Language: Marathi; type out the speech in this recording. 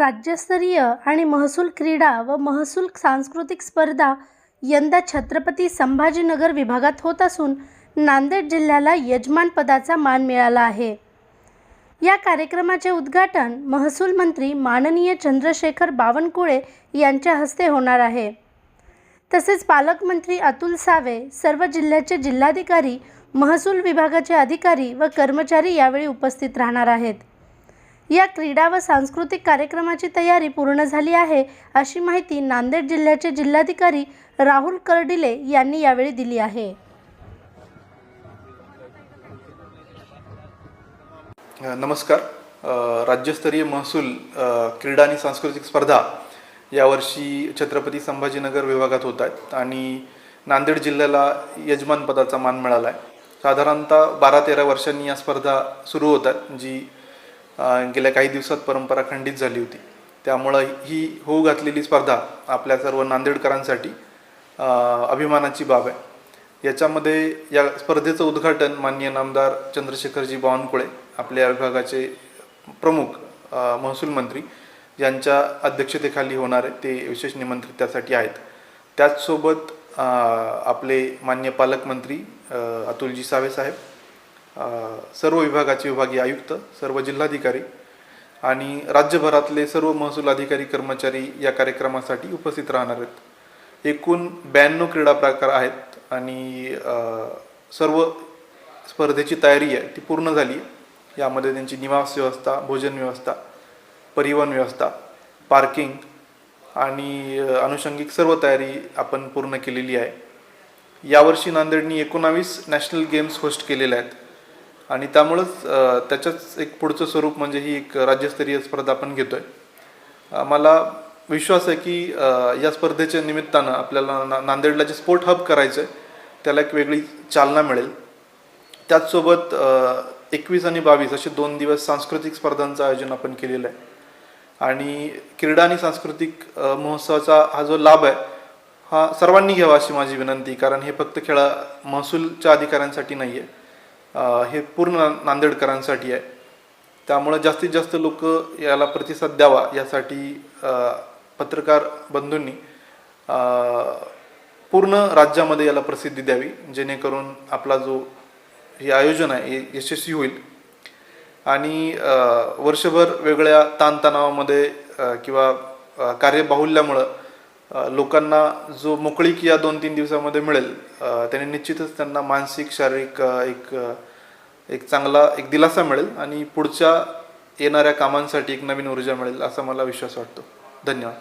राज्यस्तरीय आणि महसूल क्रीडा व महसूल सांस्कृतिक स्पर्धा यंदा छत्रपती संभाजीनगर विभागात होत असून नांदेड जिल्ह्याला यजमानपदाचा मान मिळाला आहे. या कार्यक्रमाचे उद्घाटन महसूल मंत्री माननीय चंद्रशेखर बावनकुळे यांच्या हस्ते होणार आहे. तसेच पालकमंत्री अतुल सावे सर्व जिल्ह्याचे जिल्हाधिकारी महसूल विभागाचे अधिकारी व कर्मचारी यावेळी उपस्थित राहणार आहेत. या क्रीडा व सांस्कृतिक कार्यक्रमाची तयारी पूर्ण झाली आहे अशी माहिती नांदेड जिल्ह्याचे जिल्हाधिकारी राहुल कर्डिले यांनी यावेळी दिली आहे. नमस्कार. राज्यस्तरीय महसूल क्रीडा आणि सांस्कृतिक स्पर्धा यावर्षी छत्रपती संभाजीनगर विभागात होत आहेत आणि नांदेड जिल्ह्याला यजमानपदाचा मान मिळाला आहे. साधारणतः बारा तेरा वर्षांनी या स्पर्धा सुरू होतात जी गेल्या काही दिवसात परंपरा खंडित झाली होती. त्यामुळं ही होऊ घातलेली स्पर्धा आपल्या सर्व नांदेडकरांसाठी अभिमानाची बाब आहे. याच्यामध्ये या स्पर्धेचं उद्घाटन माननीय नामदार चंद्रशेखरजी बावनकुळे आपल्या विभागाचे प्रमुख महसूल मंत्री यांच्या अध्यक्षतेखाली होणार आहे. ते विशेष निमंत्रित त्यासाठी आहेत. त्याचसोबत आपले मान्य पालकमंत्री अतुलजी सावे साहेब सर्व विभागाचे विभागीय आयुक्त सर्व जिल्हाधिकारी आणि राज्यभरातले सर्व महसूल अधिकारी कर्मचारी या कार्यक्रमासाठी उपस्थित राहणार आहेत. एकूण ब्याण्णव क्रीडा प्रकार आहेत आणि सर्व स्पर्धेची तयारी आहे ती पूर्ण झाली आहे. यामध्ये त्यांची निवास व्यवस्था भोजन व्यवस्था परिवहन व्यवस्था पार्किंग आणि अनुषंगिक सर्व तयारी आपण पूर्ण केलेली आहे. यावर्षी नांदेडनी एकोणावीस नॅशनल गेम्स होस्ट केलेल्या आहेत. आणि त्यामुळंच त्याच्याच एक पुढचं स्वरूप म्हणजे ही एक राज्यस्तरीय स्पर्धा आपण घेतोय. मला विश्वास आहे की या स्पर्धेच्या निमित्तानं आपल्याला ना नांदेडला जे स्पोर्ट हब करायचं आहे त्याला एक वेगळी चालना मिळेल. त्याचसोबत एकवीस आणि बावीस असे दोन दिवस सांस्कृतिक स्पर्धांचं आयोजन आपण केलेलं आहे. आणि क्रीडा आणि सांस्कृतिक महोत्सवाचा हा जो लाभ आहे हा सर्वांनी घ्यावा अशी माझी विनंती कारण हे फक्त खेळा महसूलच्या अधिकाऱ्यांसाठी नाही आहे हे पूर्ण नांदेडकरांसाठी आहे. त्यामुळे जास्तीत जास्त लोक याला प्रतिसाद द्यावा यासाठी पत्रकार बंधूंनी पूर्ण राज्यामध्ये याला प्रसिद्धी द्यावी जेणेकरून आपला जो हे आयोजन आहे हे यशस्वी होईल. आणि वर्षभर वेगळ्या ताणतणावामध्ये किंवा कार्यबाहुल्यामुळं लोकांना जो मोकळीक या दोन तीन दिवसामध्ये मिळेल त्याने निश्चितच त्यांना मानसिक शारीरिक एक एक चांगला एक दिलासा मिळेल आणि पुढच्या येणाऱ्या कामांसाठी एक नवीन ऊर्जा मिळेल असा मला विश्वास वाटतो. धन्यवाद.